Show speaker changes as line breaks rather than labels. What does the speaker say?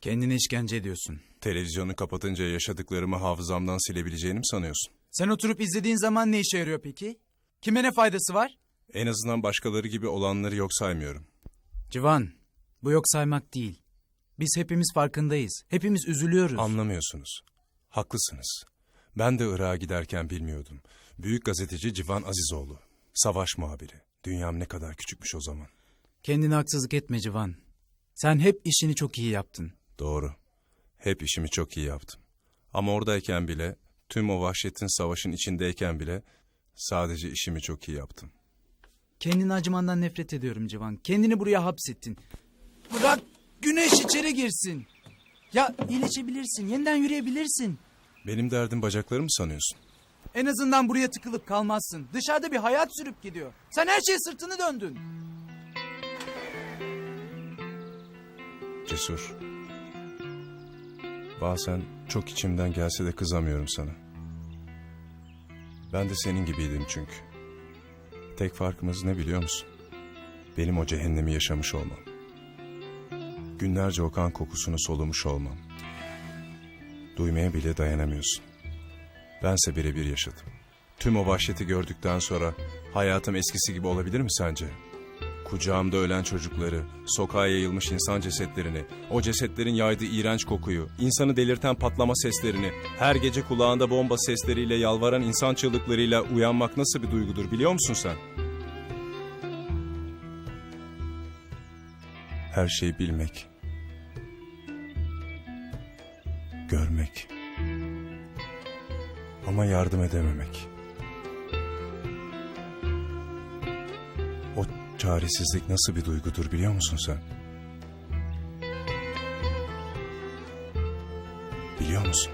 Kendine işkence ediyorsun.
Televizyonu kapatınca yaşadıklarımı hafızamdan silebileceğini mi sanıyorsun?
Sen oturup izlediğin zaman ne işe yarıyor peki? Kime ne faydası var?
En azından başkaları gibi olanları yok saymıyorum.
Civan, bu yok saymak değil. Biz hepimiz farkındayız. Hepimiz üzülüyoruz.
Anlamıyorsunuz. Haklısınız. Ben de Irak'a giderken bilmiyordum. Büyük gazeteci Civan Azizoğlu. Savaş muhabiri. Dünyam ne kadar küçükmüş o zaman.
Kendine haksızlık etme Civan. Sen hep işini çok iyi yaptın.
Doğru. Hep işimi çok iyi yaptım. Ama oradayken bile, tüm o vahşetin savaşın içindeyken bile sadece işimi çok iyi yaptım.
Kendini acımandan nefret ediyorum Civan. Kendini buraya hapsettin. Bırak güneş içeri girsin. Ya iyileşebilirsin, yeniden yürüyebilirsin.
Benim derdim bacaklarım mı sanıyorsun?
En azından buraya tıkılıp kalmazsın. Dışarıda bir hayat sürüp gidiyor. Sen her şeye sırtını döndün.
Cesur. Bazen çok içimden gelse de kızamıyorum sana. Ben de senin gibiydim çünkü. Tek farkımız ne biliyor musun? Benim o cehennemi yaşamış olmam. Günlerce o kan kokusunu solumuş olmam. Duymaya bile dayanamıyorsun. Bense birebir yaşadım. Tüm o vahşeti gördükten sonra hayatım eskisi gibi olabilir mi sence? Kucağımda ölen çocukları, sokağa yayılmış insan cesetlerini, o cesetlerin yaydığı iğrenç kokuyu, insanı delirten patlama seslerini, her gece kulağında bomba sesleriyle yalvaran insan çığlıklarıyla uyanmak nasıl bir duygudur biliyor musun sen? Her şeyi bilmek, görmek ama yardım edememek. O Çaresizlik nasıl bir duygudur biliyor musun sen? Biliyor musun?